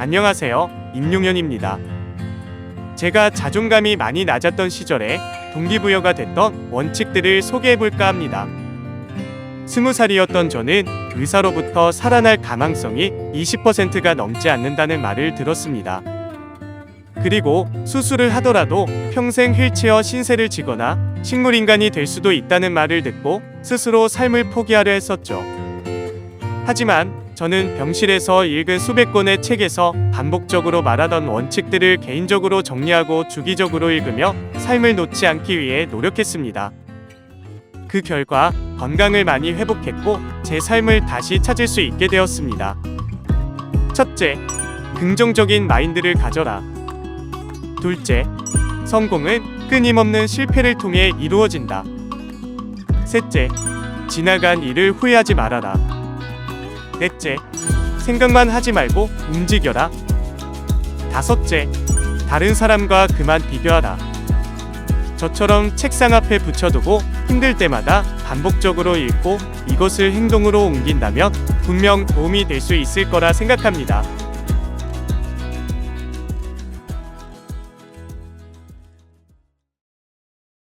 안녕하세요. 임용현입니다. 제가 자존감이 많이 낮았던 시절에 동기부여가 됐던 원칙들을 소개해볼까 합니다. 스무 살이었던 저는 의사로부터 살아날 가망성이 20%가 넘지 않는다는 말을 들었습니다. 그리고 수술을 하더라도 평생 휠체어 신세를 지거나 식물인간이 될 수도 있다는 말을 듣고 스스로 삶을 포기하려 했었죠. 하지만 저는 병실에서 읽은 수백 권의 책에서 반복적으로 말하던 원칙들을 개인적으로 정리하고 주기적으로 읽으며 삶을 놓지 않기 위해 노력했습니다. 그 결과 건강을 많이 회복했고 제 삶을 다시 찾을 수 있게 되었습니다. 첫째, 긍정적인 마인드를 가져라. 둘째, 성공은 끊임없는 실패를 통해 이루어진다. 셋째, 지나간 일을 후회하지 말아라. 넷째, 생각만 하지 말고 움직여라. 다섯째, 다른 사람과 그만 비교하라. 저처럼 책상 앞에 붙여두고 힘들 때마다 반복적으로 읽고 이것을 행동으로 옮긴다면 분명 도움이 될 수 있을 거라 생각합니다.